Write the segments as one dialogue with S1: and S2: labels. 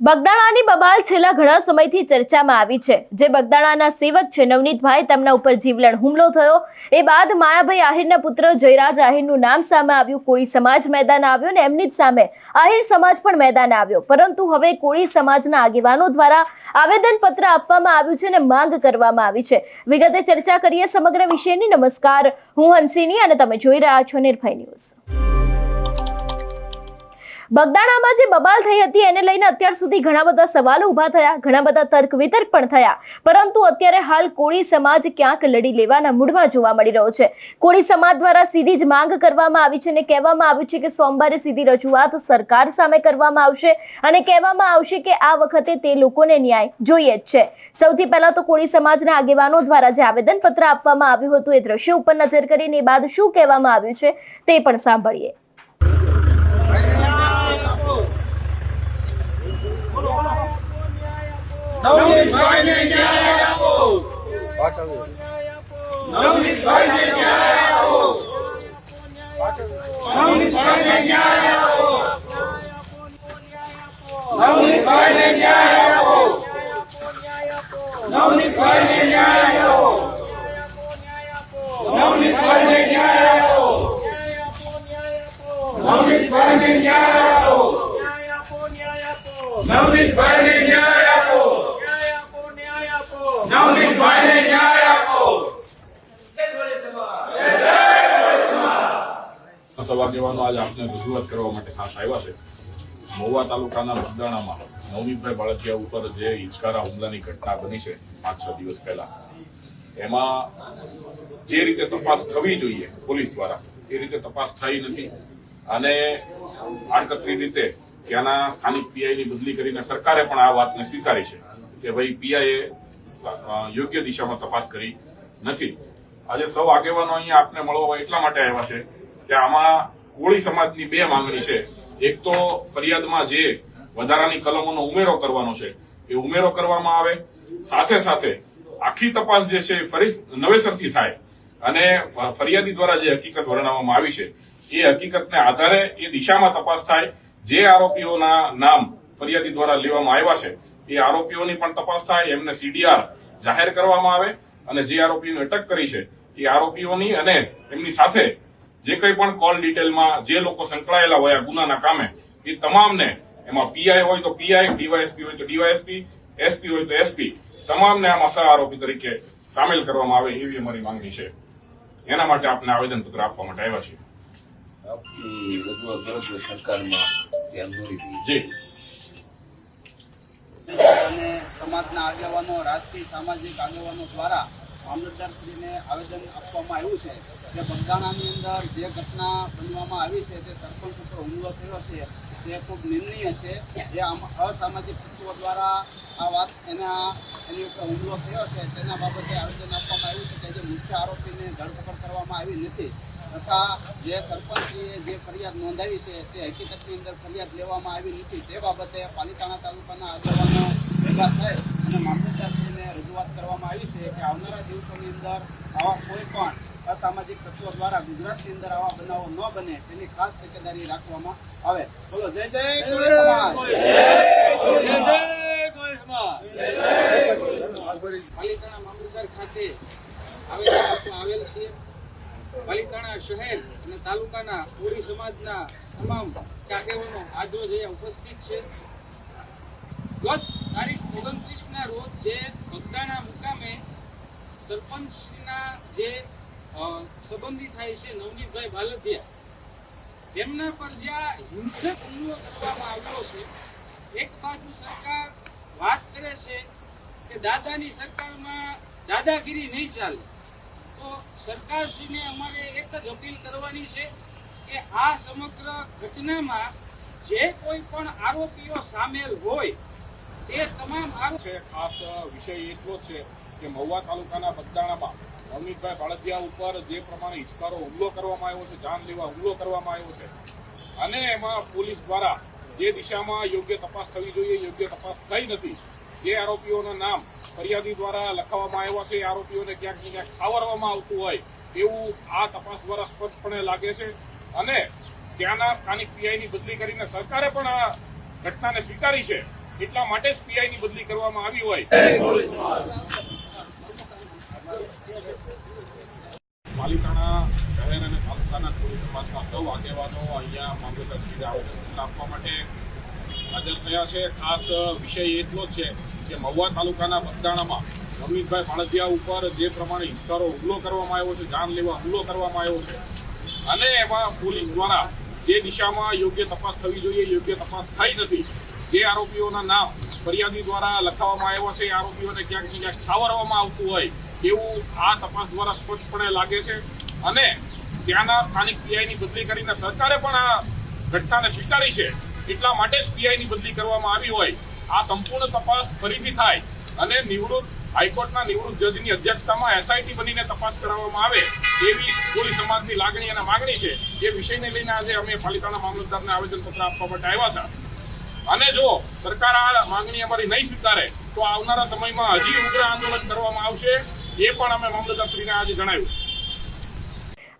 S1: બગદાણાની બબાલ છેલ્લા ઘણા સમયથી ચર્ચામાં આવી છે. જે બગદાણાના સેવક છે, નવનીતભાઈ, તેમના ઉપર જીવલેણ હુમલો થયો. એ બાદ માયાભાઈ આહિરના પુત્ર જયરાજ આહિરનું નામ સામે આવ્યું. કોળી સમાજ મેદાન આવ્યો ને એમની જ સામે આહિર સમાજ પણ મેદાન આવ્યો. પરંતુ હવે કોળી સમાજના આગેવાનો દ્વારા આવેદન પત્ર આપવામાં આવ્યું છે અને માંગ કરવામાં આવી છે. વિગતે ચર્ચા કરીએ સમગ્ર વિષયની. નમસ્કાર. હું હંસિની અને તમે જોઈ રહ્યા છો નિર્ભય ન્યૂઝ. બગદાણામાં જે બબાલ થઈ હતી, એને લઈને અત્યાર સુધી ઘણા બધા સવાલો ઊભા થયા, ઘણા બધા તર્ક વિતર્ક પણ થયા. પરંતુ અત્યારે હાલ કોળી સમાજ ક્યાંક લડી લેવાના મૂડમાં જોવા મળી રહ્યો છે. કોળી સમાજ દ્વારા સીધી જ માંગ કરવામાં આવી છે અને કહેવામાં આવ્યું છે કે સોમવારે સીધી રજૂઆત સરકાર સામે કરવામાં આવશે અને કહેવામાં આવશે કે આ વખતે તે લોકોને ન્યાય જોઈએ જ છે. સૌથી પહેલા તો કોળી સમાજના આગેવાનો દ્વારા જે આવેદનપત્ર આપવામાં આવ્યું હતું, એ દ્રશ્ય ઉપર નજર કરીને બાદ શું કહેવામાં આવ્યું છે તે પણ સાંભળીએ.
S2: નવનીતભાઈને ન્યાય આપો. નવનીતભાઈને ન્યાય આપો નવનીતભાઈને ન્યાય આપો નવનીતભાઈને ન્યાય આપો નવનીતભાઈને ન્યાય આપો નવનીતભાઈને ન્યાય આપો નવનીતભાઈને ન્યાય આપો નવનીતભાઈને ન્યાય આપો નવનીતભાઈને ન્યાય આપો
S3: સભા આગેવાનો આજે આપને રજૂઆત કરવા માટે ખાસ આવ્યા છે. મહુવા તાલુકાના બગદાણામાં નવનીતભાઈ બાળકિયા ઉપર જે હિચકારા હુમલાની ઘટના બની છે પાંચ છ દિવસ પહેલા. એમાં જે રીતે તપાસ થવી જોઈએ પોલીસ દ્વારા, એ રીતે તપાસ થઈ નથી. અને આડકતરી રીતે ત્યાંના સ્થાનિક પીઆઈની બદલી કરીને સરકારે પણ આ વાતને સ્વીકારી છે કે ભાઈ પીઆઈએ યોગ્ય દિશામાં તપાસ કરી નથી. આજે સૌ આગેવાનો અહીંયા આપને મળવા એટલા માટે આવ્યા છે કે આમાં કોળી સમાજની બે માંગણી છે. એક તો ફરિયાદમાં જે વધારાની કલમોનો ઉમેરો કરવાનો છે, એ ઉમેરો કરવામાં આવે. સાથે સાથે આખી તપાસ જે છે ફરી નવેસરથી થાય અને ફરિયાદી દ્વારા જે હકીકત વર્ણવવામાં આવી છે, એ હકીકતને આધારે એ દિશામાં તપાસ થાય. જે આરોપીઓના નામ ફરિયાદી દ્વારા લેવામાં આવ્યા છે, એ આરોપીઓની પણ તપાસ થાય. એમને સીડીઆર જાહેર કરવામાં આવે અને જે આરોપીઓને અટક કરી છે, એ આરોપીઓની અને એમની સાથે જે કંઈ પણ કોલ ડિટેલમાં જે લોકો સંકળાયેલા હોય આ ગુનાના કામે એ તમામને એમાં પીઆઈ હોય તો પીઆઈ ડીવાયએસપી હોય તો ડીવાયએસપી એસપી હોય તો એસપી તમામને આમાં સહ આરોપી તરીકે સામેલ કરવામાં આવે એવી અમારી માંગણી છે. એના માટે આપને આવેદનપત્ર આપવા માટે આવ્યા છીએ.
S4: આપની રજૂઆત કરો સરકારમાં ધ્યાન દોરી
S3: જી.
S5: અને સમાજના આગેવાનો રાજકીય સામાજિક આગેવાનો દ્વારા મામલતદારશ્રીને આવેદન આપવામાં આવ્યું છે. કે બગદાણાની અંદર જે ઘટના બનવામાં આવી છે, તે સરપંચ ઉપર હુમલો થયો છે, તે ખૂબ નિર્ણય છે. જે આમ અસામાજિક તત્વો દ્વારા આ વાત એના, એની ઉપર હુમલો થયો છે, તેના બાબતે આવેદન આપવામાં આવ્યું છે કે જે મુખ્ય આરોપીને ધરપકડ કરવામાં આવી નથી. તથા જે સરપંચશ્રીએ જે ફરિયાદ નોંધાવી છે, તે હકીકતની અંદર ફરિયાદ લેવામાં આવી નથી. તે બાબતે પાલિતાણા તાલુકાના આગેવાનો ભેગા થઈ અને મામલતદારશ્રીને રજૂઆત કરવામાં આવી છે કે આવનારા દિવસોની અંદર આવા કોઈ પણ અસામાજિક તત્વો દ્વારા ગુજરાતની અંદર આવા બનાવો ન બને તેની ખાસ તકેદારી રાખવામાં આવે. બોલો, જય જય
S6: પાલિતાણા મામલતદાર ખાતે આવેલ છે. પાલિતાણા શહેર અને તાલુકાના કોરી સમાજના તમામ આગેવાનો આજરોજ અહીંયા ઉપસ્થિત છે. ગત ઓગણત્રીસના રોજ જે બગદાણા મુકામે સરપંચના જે સંબંધી થાય છે નવનીતભાઈ બાલદિયા તેમના પર જ્યાં હિંસક હુમલો કરવામાં આવ્યો છે, એક બાજુ સરકાર વાત કરે છે કે દાદાની સરકારમાં દાદાગીરી નહીં ચાલે, તો સરકારશ્રીને અમારે એક જ અપીલ કરવાની છે કે આ સમગ્ર ઘટનામાં જે કોઈ પણ આરોપીઓ સામેલ હોય તે તમામ આરોપી
S3: છે, ખાસ વિષય એટલો છે કે મહુવા તાલુકાના બગદાણામાં નવનીતભાઈ બાળદિયા ઉપર જે પ્રમાણે હિચકારો હુમલો કરવામાં આવ્યો છે, જાનલેવા હુમલો કરવામાં આવ્યો છે અને એમાં પોલીસ દ્વારા જે દિશામાં યોગ્ય તપાસ થવી જોઈએ, યોગ્ય તપાસ થઈ નથી, જે આરોપીઓના નામ ફરિયાદી દ્વારા લખાવવામાં આવ્યા છે, એ આરોપીઓને ક્યાંક ને ક્યાંક છાવરવામાં આવતું હોય એવું આ તપાસ દ્વારા સ્પષ્ટપણે લાગે છે અને ત્યાંના સ્થાનિક પીઆઈની બદલી કરીને સરકારે પણ આ ઘટનાને સ્વીકારી છે. એટલા માટે જ પીઆઈ ની બદલી કરવામાં આવી હોય. પાલિકાના શહેર અને તાલુકાના કોળી સમાજના સૌ આગેવાનો અહીંયા મામલતદારશ્રીને આવેદનપત્ર આપવા માટે હાજર થયા છે. ખાસ વિષય એટલો જ છે કે મહુવા તાલુકાના બગદાણામાં નવનીતભાઈ બાળદિયા ઉપર જે પ્રમાણે હિંસકારો હુમલો કરવામાં આવ્યો છે, જાનલેવા હુમલો કરવામાં આવ્યો છે અને એમાં પોલીસ દ્વારા જે દિશામાં યોગ્ય તપાસ થવી જોઈએ, યોગ્ય તપાસ થઈ નથી જે આરોપીઓના નામ ફરિયાદી દ્વારા લખાવવામાં આવ્યા છે આરોપીઓને ક્યાંક ને ક્યાંક છાવરવામાં આવતું હોય એવું આ તપાસ દ્વારા સ્પષ્ટપણે લાગે છે. અને ત્યાંના સ્થાનિક પીઆઈની બદલી કરીને સરકારે પણ આ ઘટનાને સ્વીકારી છે. એટલા માટે જ પીઆઈની બદલી કરવામાં આવી હોય. આ સંપૂર્ણ તપાસ ફરીથી થાય અને નિવૃત્ત હાઈકોર્ટના નિવૃત્ત જજની અધ્યક્ષતામાં એસઆઈટી બનીને તપાસ કરાવવામાં આવે એવી કોઈ સમાજની લાગણી અને માગણી છે. એ વિષયને લઈને આજે અમે પાલિકાના મામલતદારને આવેદનપત્ર આપવા માટે આવ્યા છે અને જો સરકાર આ માંગણી અમારી નહીં સ્વીકારે, તો આવનારા સમયમાં હજી ઉગ્ર આંદોલન કરવામાં આવશે, એ પણ અમે મામલતદારશ્રીને આજે જણાવ્યું છે.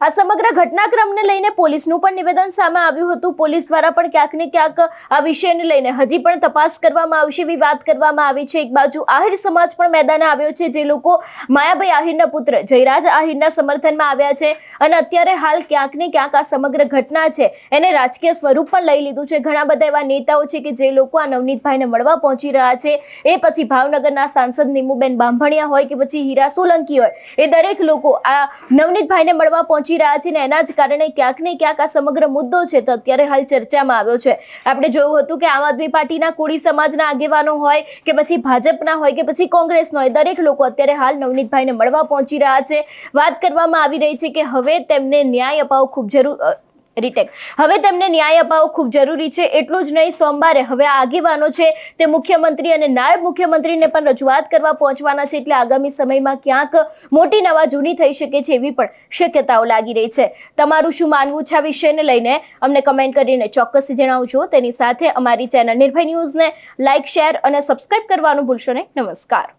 S1: આ સમગ્ર ઘટનાક્રમને લઈને પોલીસનું પણ નિવેદન સામે આવ્યું હતું. પોલીસ દ્વારા પણ ક્યાંક ને ક્યાંક આ વિષયને લઈને હજી પણ તપાસ કરવામાં આવશે એવી વાત કરવામાં આવી છે. એક બાજુ આહિર સમાજ પણ મેદાને આવ્યો છે, જે લોકો માયાભાઈ આહિરના પુત્ર જયરાજ આહિરના સમર્થનમાં આવ્યા છે અને અત્યારે હાલ ક્યાંક ને ક્યાંક આ સમગ્ર ઘટના છે એને રાજકીય સ્વરૂપ પણ લઈ લીધું છે. ઘણા બધા એવા નેતાઓ છે કે જે લોકો આ નવનીતભાઈને મળવા પહોંચી રહ્યા છે. એ પછી ભાવનગરના સાંસદ નીમુબેન બાંભણિયા હોય કે પછી હીરા સોલંકી હોય, એ દરેક લોકો આ નવનીતભાઈને મળવા પહોંચી રહ્યા છે ને એના જ કારણે ક્યાંક ને ક્યાંક આ સમગ્ર મુદ્દો છે તો અત્યારે હાલ ચર્ચામાં આવ્યો છે. આપણે જોયું હતું કે આમ આદમી પાર્ટીના કોળી સમાજના આગેવાનો હોય કે પછી ભાજપના હોય કે પછી કોંગ્રેસના હોય, દરેક લોકો અત્યારે હાલ નવનીતભાઈને મળવા પહોંચી રહ્યા છે. વાત કરવામાં આવી રહી છે કે હવે તેમને ન્યાય અપાવવો ખૂબ જરૂર રીટેક હવે તેમને ન્યાય અપાવવો ખૂબ જરૂરી છે, એટલું જ નહીં, સોમવારે હવે આગેવાનો છે તે મુખ્યમંત્રી અને નાયબ મુખ્યમંત્રીને પણ રજૂઆત કરવા પહોંચવાના છે, એટલે આગામી સમયમાં ક્યાંક મોટી નવા જૂની થઈ શકે છે એવી પણ શક્યતાઓ લાગી રહી છે. તમારું શું માનવું છે આ વિષયને લઈને? અમને કમેન્ટ કરીને ચોક્કસ જણાવજો. તેની સાથે અમારી ચેનલ નિર્ભય ન્યૂઝને લાઇક શેર અને સબસ્ક્રાઇબ કરવાનું ભૂલશો નહીં. નમસ્કાર.